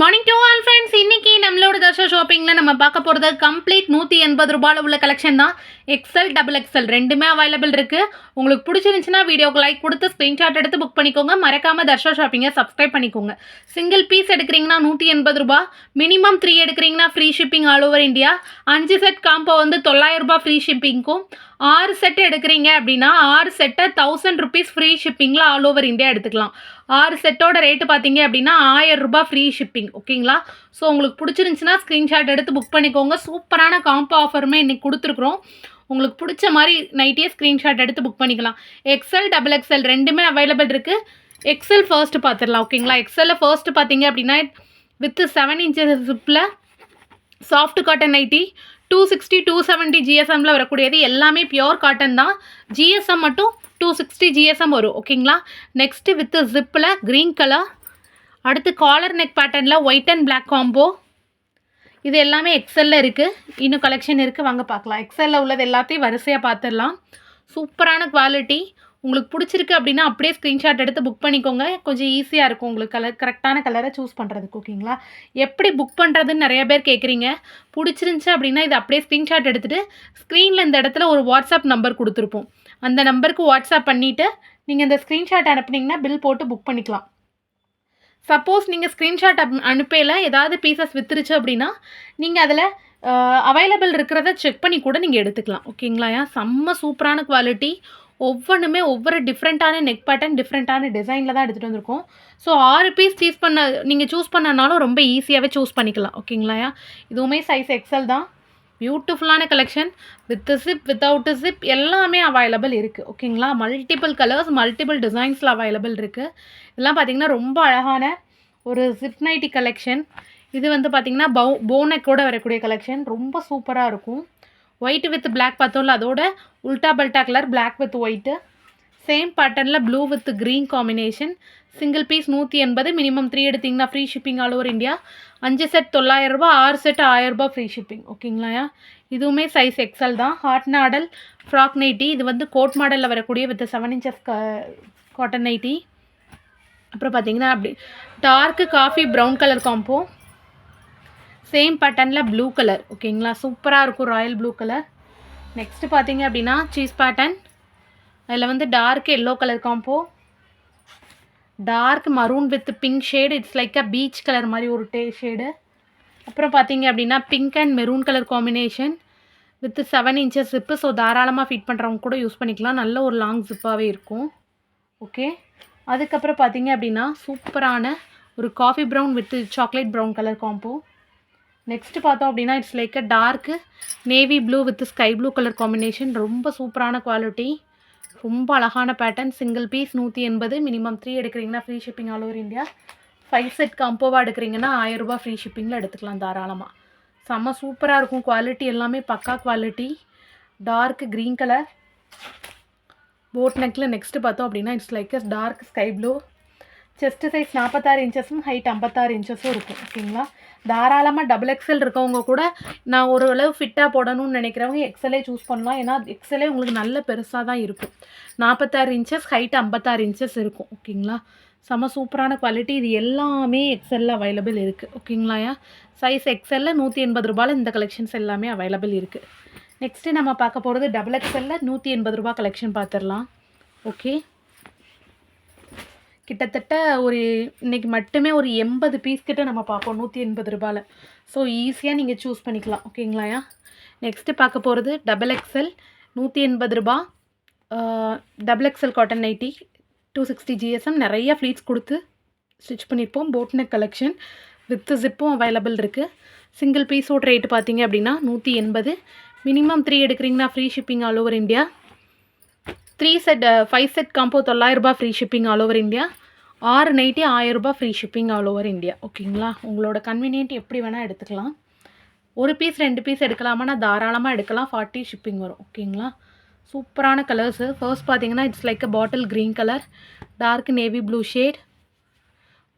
Morning to all friends இன்னைக்கு நம்மளோட தர்ஷா ஷாப்பிங்கில் நம்ம பார்க்க போகிறது கம்ப்ளீட் நூற்றி எண்பது ரூபாயில் உள்ள கலெக்ஷன் தான். எக்ஸல் டபுள் எக்ஸல் ரெண்டுமே அவைலபிள் இருக்குது உங்களுக்கு பிடிச்சிருந்துச்சுன்னா வீடியோக்கு லைக் கொடுத்து ஸ்க்ரீன்ஷாட் எடுத்து புக் பண்ணிக்கோங்க. மறக்காமல் தர்ஷா ஷாப்பிங்கை சப்ஸ்கிரைப் பண்ணிக்கோங்க. சிங்கிள் பீஸ் எடுக்கிறீங்கன்னா நூற்றி எண்பது ரூபா மினிமம் த்ரீ எடுக்கிறீங்கன்னா free shipping all over India அஞ்சு செட் காம்போ வந்து தொள்ளாயிரம் ரூபாய் ஃப்ரீ ஷிப்பிங்க்கும் ஆறு செட் எடுக்கிறீங்க அப்படின்னா ஆறு செட்டை தௌசண்ட் ருபீஸ் ஃப்ரீ ஷிப்பிங்கில் ஆல் ஓவர் இந்தியா எடுத்துக்கலாம். ஆறு செட்டோட ரேட்டு பார்த்தீங்க அப்படின்னா ஆயிரம் ரூபாய் ஃப்ரீ ஷிப்பிங் ஓகேங்களா ஸோ உங்களுக்கு பிடிச்சிருந்துச்சுன்னா ஸ்க்ரீன்ஷாட் எடுத்து புக் பண்ணிக்கோங்க. சூப்பரான காம்போ ஆஃபருமே இன்றைக்கி கொடுத்துருக்குறோம். உங்களுக்கு பிடிச்ச மாதிரி நைட்டே ஸ்க்ரீன்ஷாட் எடுத்து புக் பண்ணிக்கலாம். எக்ஸல் டபுள் எக்ஸல் ரெண்டுமே அவைலபிள் இருக்குது எக்ஸல் ஃபர்ஸ்ட் பார்த்துடலாம் ஓகேங்களா எக்ஸலில் ஃபர்ஸ்ட் பார்த்தீங்க அப்படின்னா with seven inches ஜிப்பில் soft cotton nighty two sixty two seventy ஜிஎஸ்எம்மில் வரக்கூடியது எல்லாமே பியோர் காட்டன் தான். ஜிஎஸ்எம் மட்டும் டூ சிக்ஸ்டி ஜிஎஸ்எம் வரும் ஓகேங்களா நெக்ஸ்ட்டு வித் ஜிப்பில் க்ரீன் கலர் அடுத்து காலர் நெக் பேட்டர்னில் ஒயிட் அண்ட் பிளாக் காம்போ இது எல்லாமே எக்ஸலில் இருக்குது இன்னும் கலெக்ஷன் இருக்குது வாங்க பார்க்கலாம். எக்ஸலில் உள்ளது எல்லாத்தையும் வரிசையாக பார்த்துடலாம். சூப்பரான குவாலிட்டி உங்களுக்கு பிடிச்சிருக்கு அப்படின்னா அப்படியே ஸ்க்ரீன்ஷாட் எடுத்து புக் பண்ணிக்கோங்க. கொஞ்சம் ஈஸியாக இருக்கும் உங்களுக்கு கலர் கரெக்டான கலரை சூஸ் பண்ணுறதுக்கு ஓகேங்களா எப்படி புக் பண்ணுறதுன்னு நிறைய பேர் கேட்குறீங்க பிடிச்சிருந்துச்சு அப்படின்னா இது அப்படியே ஸ்க்ரீன்ஷாட் எடுத்துகிட்டு ஸ்க்ரீனில் இந்த இடத்துல ஒரு வாட்ஸ்அப் நம்பர் கொடுத்துருப்போம். அந்த நம்பருக்கு வாட்ஸ்அப் பண்ணிவிட்டு நீங்கள் இந்த ஸ்க்ரீன்ஷாட் அனுப்புனீங்கன்னா பில் போட்டு புக் பண்ணிக்கலாம். சப்போஸ் நீங்கள் ஸ்க்ரீன்ஷாட் அப் அனுப்பையில் ஏதாவது பீசஸ் வித்துருச்சு அப்படின்னா நீங்கள் அதில் அவைலபிள் இருக்கிறத செக் பண்ணி கூட நீங்கள் எடுத்துக்கலாம். ஓகேங்களா ஏன் செம்ம சூப்பரான குவாலிட்டி ஒவ்வொன்றுமே ஒவ்வொரு டிஃப்ரெண்ட்டான நெக் பேட்டர்ன் டிஃப்ரெண்ட்டான டிசைனில் தான் எடுத்துகிட்டு வந்திருக்கோம். ஸோ ஆறு பீஸ் சூஸ் பண்ண நீங்கள் சூஸ் பண்ணனாலும் ரொம்ப ஈஸியாகவே சூஸ் பண்ணிக்கலாம். ஓகேங்களா இதுவுமே சைஸ் எக்ஸல் தான். பியூட்டிஃபுல்லான collection with zip without zip எல்லாமே அவைலபிள் இருக்குது ஓகேங்களா மல்டிபிள் கலர்ஸ் மல்டிபிள் டிசைன்ஸில் அவைலபிள் இருக்குது இதெல்லாம் பார்த்தீங்கன்னா ரொம்ப அழகான ஒரு ஜிப் நைட்டி கலெக்ஷன் இது வந்து பார்த்திங்கன்னா பவு போனக்கோட வரக்கூடிய கலெக்ஷன் ரொம்ப சூப்பராக இருக்கும். ஒயிட் வித் பிளாக் பார்த்தோம்ல அதோட உல்டா பல்டா colour black with white same பேட்டர்னில் blue with green combination single piece நூற்றி எண்பது மினிமம் த்ரீ எடுத்திங்கன்னா free shipping all over India அஞ்சு செட் தொள்ளாயிரரூபா ஆறு செட் ஆயிரரூபா ஃப்ரீ ஷிப்பிங் ஓகேங்களா இதுவுமே சைஸ் எக்ஸல் தான். ஹாட் நாடல் ஃப்ராக் நைட்டி இது வந்து கோட் மாடலில் வரக்கூடிய with seven inches cotton nighty அப்புறம் பார்த்தீங்கன்னா அப்படி dark coffee brown colour combo same பேட்டர்னில் ப்ளூ கலர் ஓகேங்களா சூப்பராக இருக்கும் ராயல் ப்ளூ கலர் நெக்ஸ்ட்டு பார்த்தீங்க அப்படின்னா சீஸ் பேட்டர்ன் அதில் வந்து dark yellow colour combo dark maroon with pink shade it's like uh peach colour மாதிரி ஒரு டே ஷேடு அப்புறம் பார்த்தீங்க அப்படின்னா pink and maroon colour combination with seven inches zip so தாராளமாக ஃபிட் பண்ணுறவங்க கூட யூஸ் பண்ணிக்கலாம். நல்ல ஒரு லாங் ஜிப்பாகவே இருக்கும். ஓகே அதுக்கப்புறம் பார்த்தீங்க அப்படின்னா சூப்பரான ஒரு coffee brown with chocolate brown colour combo next பார்த்தோம் அப்படின்னா it's like uh dark navy blue with sky blue colour combination ரொம்ப சூப்பரான குவாலிட்டி ரொம்ப அழகான பேட்டர்ன் சிங்கிள் பீஸ் நூற்றி எண்பது மினிமம் த்ரீ எடுக்கிறீங்கன்னா free shipping all over India five set காம்போவாக எடுக்கிறீங்கன்னா ஆயிரரூபா ஃப்ரீ ஷிப்பிங்கில் எடுத்துக்கலாம் தாராளமாக செம்ம சூப்பராக இருக்கும். குவாலிட்டி எல்லாமே பக்கா quality dark green colour boat நெக்கில் நெக்ஸ்ட்டு பார்த்தோம் அப்படின்னா it's like as dark sky blue chest size நாற்பத்தாறு இன்ச்சஸும் ஹைட் ஐம்பத்தாறு இன்ச்சஸும் இருக்கும் ஓகேங்களா தாராளமாக டபுள் எக்ஸல் இருக்கவங்க கூட நான் ஓரளவு ஃபிட்டாக போடணும்னு நினைக்கிறவங்க எக்ஸலே சூஸ் பண்ணலாம். ஏன்னா எக்ஸலே உங்களுக்கு நல்ல பெருசாக தான் இருக்கும். நாற்பத்தாறு இன்ச்சஸ் ஹைட் ஐம்பத்தாறு இன்ச்சஸ் இருக்கும் ஓகேங்களா செம சூப்பரான குவாலிட்டி இது எல்லாமே எக்ஸலில் அவைலபிள் இருக்குது ஓகேங்களாயா சைஸ் எக்ஸலில் நூற்றி எண்பது ரூபாயில் இந்த கலெக்ஷன்ஸ் எல்லாமே அவைலபிள் இருக்குது நெக்ஸ்ட்டு நம்ம பார்க்க போகிறது டபுள் எக்ஸலில் நூற்றி எண்பது ரூபா கலெக்ஷன் பார்த்துடலாம் ஓகே கிட்டத்தட்ட ஒரு இன்னைக்கு மட்டுமே ஒரு எண்பது பீஸ் கிட்ட நம்ம பார்ப்போம் நூற்றி எண்பது ரூபாயில். ஸோ ஈஸியாக நீங்கள் சூஸ் பண்ணிக்கலாம் ஓகேங்களாயா நெக்ஸ்ட்டு பார்க்க போகிறது டபுள் எக்ஸல் நூற்றி எண்பது ரூபா double XL cotton nighty two sixty GSM நிறைய ஃப்ளீட்ஸ் கொடுத்து ஸ்டிச் பண்ணியிருப்போம் போட் நெக் கலெக்ஷன் வித் ஜிப்பும் அவைலபிள் இருக்குது சிங்கிள் பீஸோட ரேட்டு பார்த்தீங்க அப்படின்னா நூற்றி எண்பது மினிமம் த்ரீ எடுக்கிறீங்கன்னா free shipping all over India three set five set combo தொள்ளாயிரரூபா free shipping all over India ஆறு நைட்டி ஆயிரரூபா free shipping all over India ஓகேங்களா உங்களோட கன்வீனியன்ட் எப்படி வேணால் எடுத்துக்கலாம். ஒரு பீஸ் ரெண்டு பீஸ் எடுக்கலாமான்னா தாராளமாக எடுக்கலாம். ஃபார்ட்டி ஷிப்பிங் வரும். ஓகேங்களா சூப்பரான கலர்ஸு ஃபர்ஸ்ட் பார்த்தீங்கன்னா it's like uh bottle green colour dark navy blue shade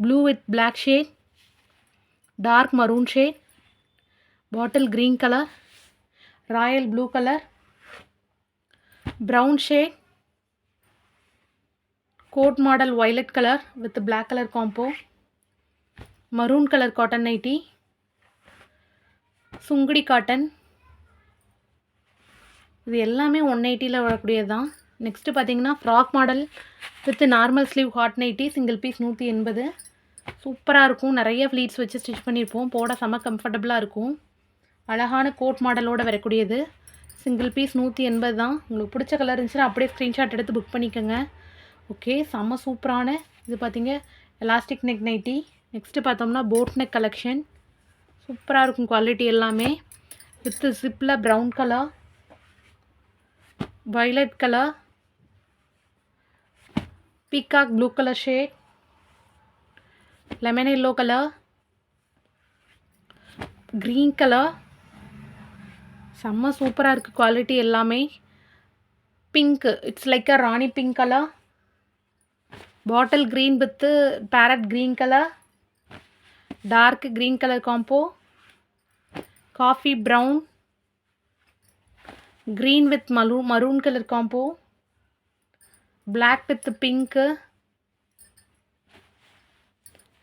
blue with black shade dark maroon shade bottle green colour royal blue colour brown shade coat model violet colour with black colour combo maroon colour cotton nighty Sungudi cotton இது எல்லாமே one எயிட்டியில் வரக்கூடியது தான். Next பார்த்தீங்கன்னா frock model with normal sleeve hot nighty single piece நூற்றி எண்பது. சூப்பராக இருக்கும். நிறைய ஃப்ளீட்ஸ் வச்சு ஸ்டிச் பண்ணியிருப்போம். போட செம்ம கம்ஃபர்டபுளாக இருக்கும். அழகான கோட் மாடலோட வரக்கூடியது. சிங்கிள் பீஸ் நூற்றி எண்பது தான். உங்களுக்கு பிடிச்ச கலர் இருந்துச்சுன்னா அப்படியே ஸ்க்ரீன்ஷாட் எடுத்து புக் பண்ணிக்கோங்க. ஓகே செம்ம சூப்பரான இது பார்த்தீங்க எலாஸ்டிக் நெக் நைட்டி நெக்ஸ்ட்டு பார்த்தோம்னா போட் நெக் கலெக்ஷன் சூப்பராக இருக்கும் குவாலிட்டி எல்லாமே. With ஜிப்பில் brown colour violet colour peacock blue colour shade lemon yellow colour green colour செம்ம சூப்பராக இருக்குது குவாலிட்டி எல்லாமே. Pink it's like uh Rani pink colour bottle green with parrot green colour dark green colour combo coffee brown green with மலூ maroon colour combo black with pink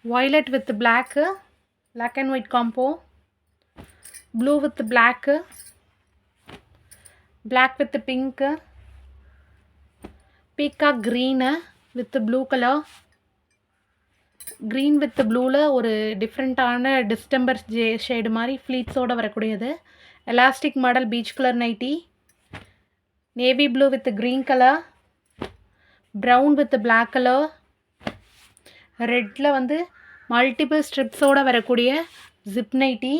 violet with black black and white combo blue with black black with pink பீக்கா green with blue colour. Green with ப்ளூவில் ஒரு டிஃப்ரெண்ட்டான distemper J shade மாதிரி ஃப்ளீட்ஸோடு வரக்கூடியது. Elastic model peach colour nightie navy blue with green colour brown with black colour ரெட்டில் வந்து multiple ஸ்ட்ரிப்ஸோடு வரக்கூடிய zip nightie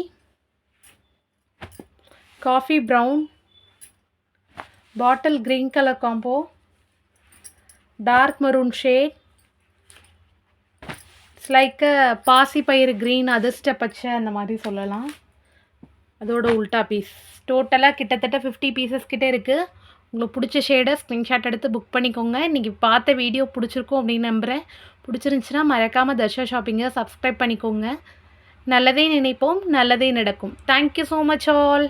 coffee brown bottle green colour combo dark maroon shade it's like பாசி பயிறு green அதிர்ஷ்ட பச்சை அந்த மாதிரி சொல்லலாம். அதோட உல்டா பீஸ் டோட்டலாக கிட்டத்தட்ட ஃபிஃப்டி பீசஸ் கிட்டே இருக்குது உங்களுக்கு பிடிச்ச ஷேடை ஸ்க்ரீன்ஷாட் எடுத்து புக் பண்ணிக்கோங்க. இன்றைக்கி பார்த்த வீடியோ பிடிச்சிருக்கும் அப்படின்னு நம்புகிறேன் பிடிச்சிருந்துச்சின்னா மறக்காமல் தர்ஷா ஷாப்பிங்கை சப்ஸ்கிரைப் பண்ணிக்கோங்க. நல்லதே நினைப்போம் நல்லதே நடக்கும். Thank you so much all